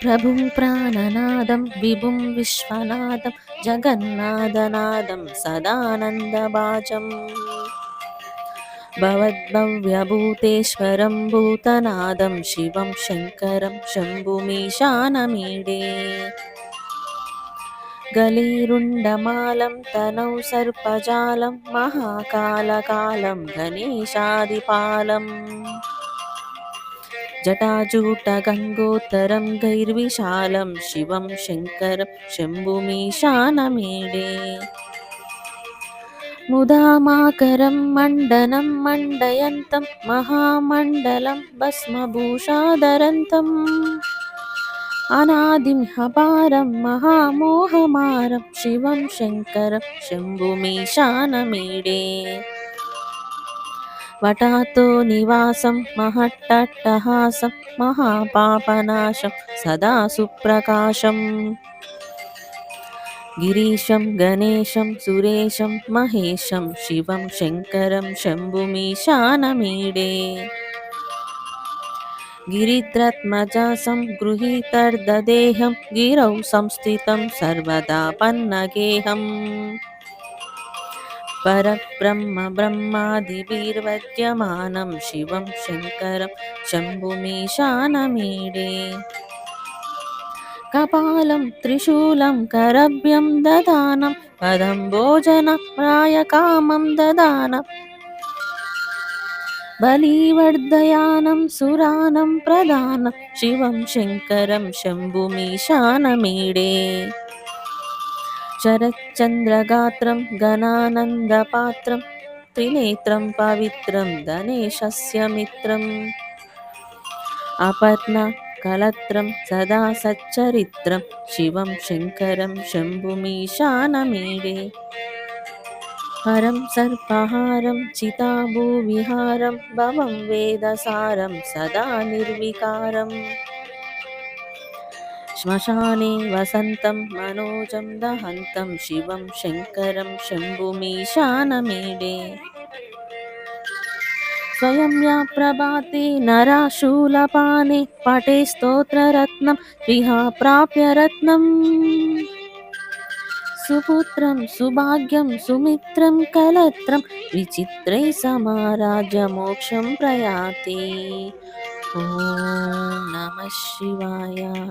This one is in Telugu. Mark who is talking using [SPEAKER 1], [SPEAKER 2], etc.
[SPEAKER 1] ప్రభుం ప్రాణనాదం విభుం విశ్వనాదం జగన్నాథనాదం సదానందభాజం భవద్భవ్యభూతేశ్వరం భూతనాదం శివం శంకరం శంభుమీశానమీడే గలీరుండమాలం తనౌ సర్పజాలం మహాకాలకాలం గణేశాదిపాలం जटाजूटगङ्गोत्तरं गैर्विशालं शिवं शङ्करं शम्भुमीशानमीडे। मुदामाकरं मण्डनं मण्डयन्तं महामण्डलं भस्मभूषाधरन्तम् अनादिं हपारं महामोहमारं शिवं शङ्करं शम्भुमीशानमीडे वटातो निवासं महट्टट्टहासं महापापनाशं सदा सुप्रकाशम्। गिरीशं गणेशं सुरेशं महेशं शिवं शङ्करं शम्भुमीशानमीडे। गिरित्रत्मजासं गृहीतर्ददेहं गिरौ संस्थितं सर्वदा पन्नगेहम् परब्रह्म ब्रह्मादिभिर्वद्यमानं शिवं शङ्करं शम्भुमीशानमीडे कपालं त्रिशूलं करभ्यं ददानं पदं भोजनप्रायकामं ददानं बलिवर्धयानं सुरानं प्रदानं शिवं शङ्करं शम्भुमीशानमीडे शरच्चन्द्रगात्रं गणानन्दपात्रं त्रिनेत्रं पवित्रं गणेशस्य मित्रम्। अपत्नकलत्रं सदा सच्चरित्रं शिवं शङ्करं शम्भुमीशानमीडे हरं सर्पहारं चिताभूविहारं भवं वेदसारं सदा निर्विकारम् శ్మశానే వసంతం మనోజం దహంతం శివం శంకరం శంభుమీశానమీడే. స్వయం యా ప్రభాతి నరాశూలపాని పటే స్తోత్రరత్నం విహా ప్రాప్య రత్నం. సుపుత్రం సుభాగ్యం సుమిత్రం కలత్రం విచిత్రై సమారాజ మోక్షం ప్రయాతి. ఓం నమ శివాయ.